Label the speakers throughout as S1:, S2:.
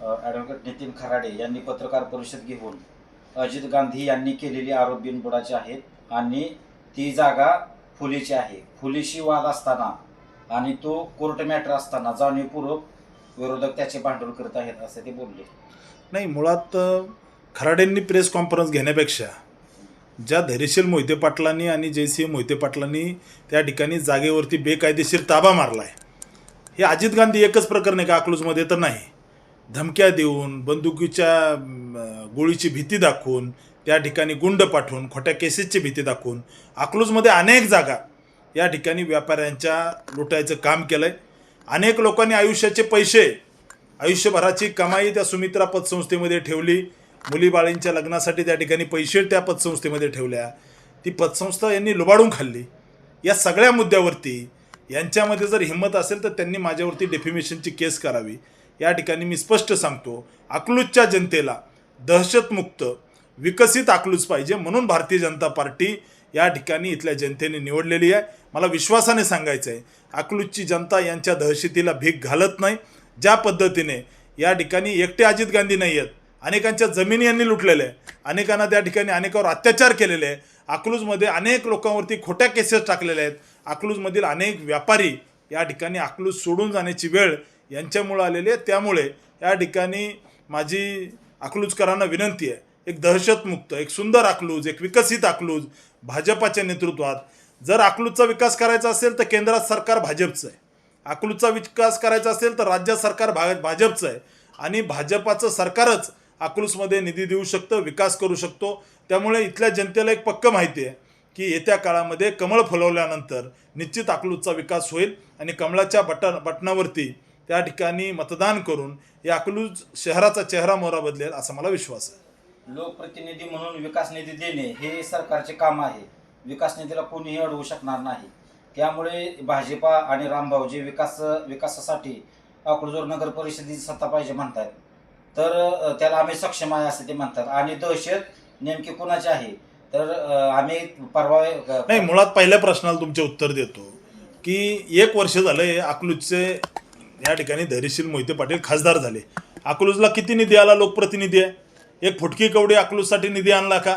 S1: Advocate Nitin Kharade यांनी पत्रकार परिषद घेऊन अजित गांधी यांनी केलेली आरोप बिनबुडाचे आहेत आणि ती जागा फुलेची आहे. फुलेशी वाद असताना आणि तो कोर्ट मॅटर असताना जाणीवपूर्वक विरोधक त्याचे भांडवल करत आहेत असे ते बोलले.
S2: नाही मुळात खराडेंनी प्रेस कॉन्फरन्स घेण्यापेक्षा ज्या धैर्यशील मोहिते पाटलांनी आणि जयसिंह मोहिते पाटलांनी त्या ठिकाणी जागेवरती बेकायदेशीर ताबा मारला आहे हे अजित गांधी एकच प्रकरण आहे का अकलूजमध्ये तर नाही. धमक्या देऊन बंदुकीच्या गोळीची भीती दाखवून त्या ठिकाणी गुंड पाठवून खोट्या केसेसची भीती दाखवून अकलूजमध्ये अनेक जागा या ठिकाणी व्यापाऱ्यांच्या लुटायचं काम केलं आहे अनेक लोकांनी आयुष्याचे पैसे आयुष्यभराची कमाई त्या सुमित्रा पतसंस्थेमध्ये ठेवली. मुलीबाळींच्या लग्नासाठी त्या ठिकाणी पैसे त्या पतसंस्थेमध्ये ठेवल्या. ती पतसंस्था यांनी लुबाडून खाल्ली. या सगळ्या मुद्द्यावरती यांच्यामध्ये जर हिंमत असेल तर त्यांनी माझ्यावरती डेफिमेशनची केस करावी. या ठिकाणी मी स्पष्ट सांगतो अकलूजच्या जनतेला दहशतमुक्त विकसित अकलूज पाहिजे म्हणून भारतीय जनता पार्टी या ठिकाणी इथल्या जनतेने निवडलेली आहे. मला विश्वासाने सांगायचं आहे अकलूजची जनता यांच्या दहशतीला भीक घालत नाही. ज्या पद्धतीने या ठिकाणी एकटे अजित गांधी नाही आहेत अनेकांच्या जमिनी यांनी लुटलेल्या आहे अनेकांना त्या ठिकाणी अनेकावर अत्याचार केलेले आहे अकलूजमध्ये अनेक लोकांवरती खोट्या केसेस टाकलेल्या आहेत. अकलूजमधील अनेक व्यापारी या ठिकाणी अकलूज सोडून जाण्याची वेळ यांच्यामुळं आलेली आहे. त्यामुळे या ठिकाणी माझी अकलूजकरांना विनंती आहे एक दहशतमुक्त एक सुंदर अकलूज एक विकसित अकलूज भाजपाच्या नेतृत्वात. जर अकलूजचा विकास करायचा असेल तर केंद्रात सरकार भाजपचं आहे. अकलूजचा विकास करायचा असेल तर राज्य सरकार भा भाजपचं आहे. आणि भाजपाचं सरकारच अकलूजमध्ये निधी देऊ शकतं विकास करू शकतो. त्यामुळे इथल्या जनतेला एक पक्क माहिती आहे की येत्या काळामध्ये कमळ फुलवल्यानंतर निश्चित अकलूजचा विकास होईल आणि कमळाच्या बटन बटनावरती त्या ठिकाणी मतदान करून या अकलूज शहराचा चेहरा मोहरा बदलेल असा मला विश्वास आहे.
S1: लोकप्रतिनिधी म्हणून विकास निधी देणे हे सरकारचे काम आहे. विकास निधीला कोणीही अडवू शकणार नाही. त्यामुळे भाजपा आणि रामभाऊजी विकास विकासासाठी अकलूजवर नगर परिषदेची सत्ता पाहिजे म्हणतात. तर त्याला आम्ही सक्षम आहे असं ते म्हणतात. आणि दहशत नेमकी कुणाची आहे? तर आम्ही परवा
S2: नाही मुळात पहिल्या प्रश्नाला तुमचे उत्तर देतो. की एक वर्ष झालं अकलूजचे या ठिकाणी धैर्यशील मोहिते पाटील खासदार झाले. अकलूजला किती निधी आला? लोकप्रतिनिधी आहे. एक फुटकी कवडी अकलूजसाठी निधी आणला का?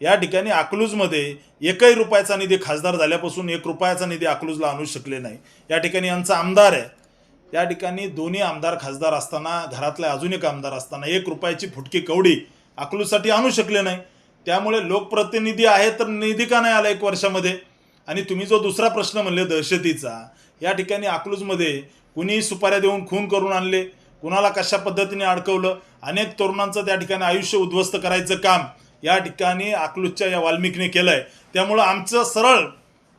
S2: या ठिकाणी अकलूजमध्ये एकही रुपयाचा निधी खासदार झाल्यापासून एक रुपयाचा निधी अकलूजला आणू शकले नाही. या ठिकाणी यांचा आमदार आहे. या ठिकाणी दोन्ही आमदार खासदार असताना घरातले अजून एक आमदार असताना एक रुपयाची फुटकी कवडी अकलूजसाठी आणू शकले नाही. त्यामुळे लोकप्रतिनिधी आहे तर निधी का नाही आला एक वर्षामध्ये? आणि तुम्ही जो दुसरा प्रश्न म्हणले दहशतीचा या ठिकाणी अकलूजमध्ये कुणी सुपाऱ्या देऊन खून करून आणले. कुणाला कशा पद्धतीने अडकवलं? अनेक तरुणांचं त्या ठिकाणी आयुष्य उद्ध्वस्त करायचं काम या ठिकाणी अकलूजच्या या वाल्मिकने केलं आहे त्यामुळं आमचं सरळ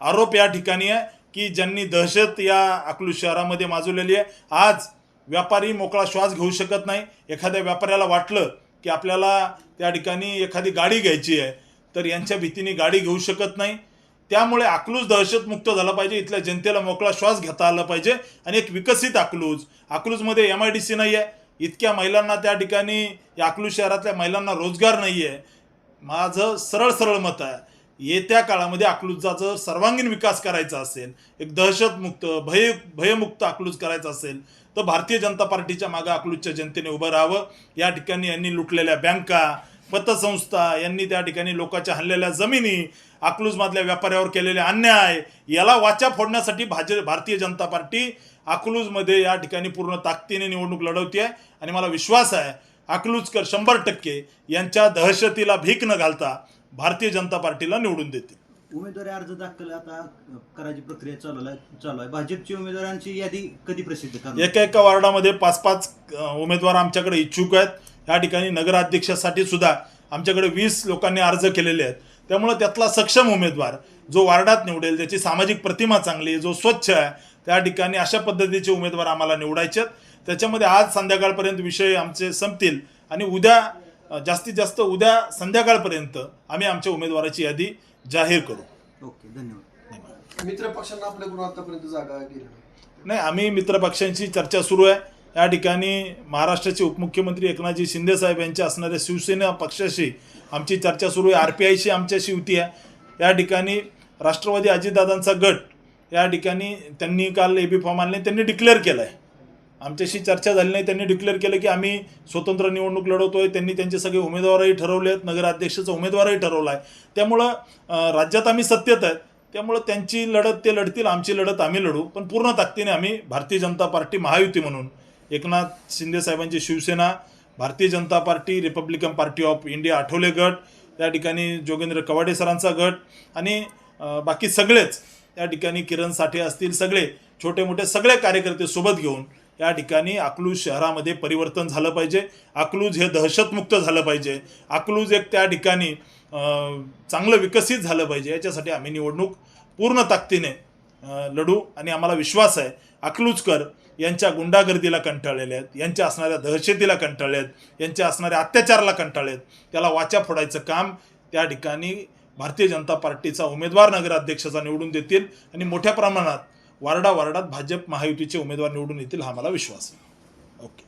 S2: आरोप या ठिकाणी आहे की ज्यांनी दहशत या अकलूज शहरामध्ये माजवलेली आहे आज व्यापारी मोकळा श्वास घेऊ शकत नाही. एखाद्या व्यापाऱ्याला वाटलं की आपल्याला त्या ठिकाणी एखादी गाडी घ्यायची आहे तर यांच्या भीतीने गाडी घेऊ शकत नाही. त्यामुळे अकलूज दहशतमुक्त झाला पाहिजे. इथल्या जनतेला मोकळा श्वास घेता आला पाहिजे. आणि एक विकसित अकलूज अकलूजमध्ये एम आय डी सी नाही आहे इतक्या महिलांना त्या ठिकाणी या अकलूज शहरातल्या महिलांना रोजगार नाही आहे माझं सरळ सरळ मत आहे. येत्या काळामध्ये अकलूजचा जर सर्वांगीण विकास करायचा असेल एक दहशतमुक्त भय भयमुक्त अकलूज करायचा असेल तर भारतीय जनता पार्टीच्या मागं अकलूजच्या जनतेने उभं राहावं. या ठिकाणी यांनी लुटलेल्या बँका पतसंस्था यांनी त्या ठिकाणी लोकांच्या हल्लेल्या जमिनी अकलूजमधल्या व्यापाऱ्यावर केलेले अन्याय याला वाचा फोडण्यासाठी भाज भारतीय जनता पार्टी अकलूजमध्ये या ठिकाणी पूर्ण ताकदीने निवडणूक लढवते आहे आणि मला विश्वास आहे अकलूजकर शंभर टक्के यांच्या दहशतीला भीक न घालता भारतीय जनता पार्टीला निवडून देतील.
S3: उमेदवारी अर्ज दाखल आता करायची प्रक्रिया चालू आहे चालू आहे. भाजपची उमेदवारांची यादी कधी प्रसिद्ध
S2: एका एका वार्डामध्ये पाच पाच उमेदवार आमच्याकडे इच्छुक आहेत. या ठिकाणी नगराध्यक्षासाठी सुद्धा आमच्याकडे वीस लोकांनी अर्ज केलेले आहेत. त्यामुळे त्यातला सक्षम उमेदवार जो वार्डात निवडेल ज्याची सामाजिक प्रतिमा चांगली आहे जो स्वच्छ आहे त्या ठिकाणी अशा पद्धतीचे उमेदवार आम्हाला निवडायचे आहेत. त्याच्यामध्ये आज संध्याकाळपर्यंत विषय आमचे संपतील आणि उद्या जास्तीत जास्त उद्या संध्याकाळपर्यंत आम्ही आमच्या उमेदवाराची यादी जाहीर करू.
S3: ओके धन्यवाद.
S4: मित्र पक्षांना आपल्याकडून आतापर्यंत जागा
S2: नाही. आम्ही मित्रपक्षांची चर्चा सुरू आहे. या ठिकाणी महाराष्ट्राचे उपमुख्यमंत्री एकनाथजी शिंदे साहेब यांच्या असणाऱ्या शिवसेना पक्षाशी आमची चर्चा सुरू आहे. आर पी आयशी आमच्याशी युती आहे. या ठिकाणी राष्ट्रवादी अजितदादांचा गट या ठिकाणी त्यांनी काल ए बी फॉर्म आणले. त्यांनी डिक्लेअर केलं आहे आमच्याशी चर्चा झाली नाही. त्यांनी डिक्लेअर केलं की आम्ही स्वतंत्र निवडणूक लढवतो आहे त्यांनी त्यांचे सगळे उमेदवारही ठरवले आहेत. नगराध्यक्षाचा उमेदवारही ठरवला आहे. त्यामुळं राज्यात आम्ही सत्तेत आहेत त्यामुळं त्यांची लढत ते लढतील. आमची लढत आम्ही लढू. पण पूर्ण ताकदीने आम्ही भारतीय जनता पार्टी महायुती म्हणून एकनाथ शिंदे साहेबांची Shivsena Bharatiya Janata Party Republican Party of India Athawale गट त्या ठिकाणी जोगेंद्र कवाडे सरांचा गट आणि बाकी सगळेच त्या ठिकाणी किरण साठे असतील सगळे छोटे मोठे सगळे कार्यकर्ते सोबत घेऊन या ठिकाणी अकलूज शहरामध्ये परिवर्तन झालं पाहिजे. अकलूज हे दहशतमुक्त झालं पाहिजे. अकलूज एक त्या ठिकाणी चांगलं विकसित झालं पाहिजे. याच्यासाठी आम्ही निवडणूक पूर्ण ताकदीने लढू आणि आम्हाला विश्वास आहे. अकलूजकर यांच्या गुंडागर्दीला कंटाळलेले आहेत. यांच्या असणाऱ्या दहशतीला कंटाळले आहेत. यांच्या असणाऱ्या अत्याचाराला कंटाळले आहेत. त्याला वाचा फोडायचं काम त्या ठिकाणी भारतीय जनता पार्टीचा उमेदवार नगराध्यक्षाचा निवडून देतील आणि मोठ्या प्रमाणात वार्डा वार्डात भाजप महायुतीचे उमेदवार निवडून येतील हा मला विश्वास आहे. ओके.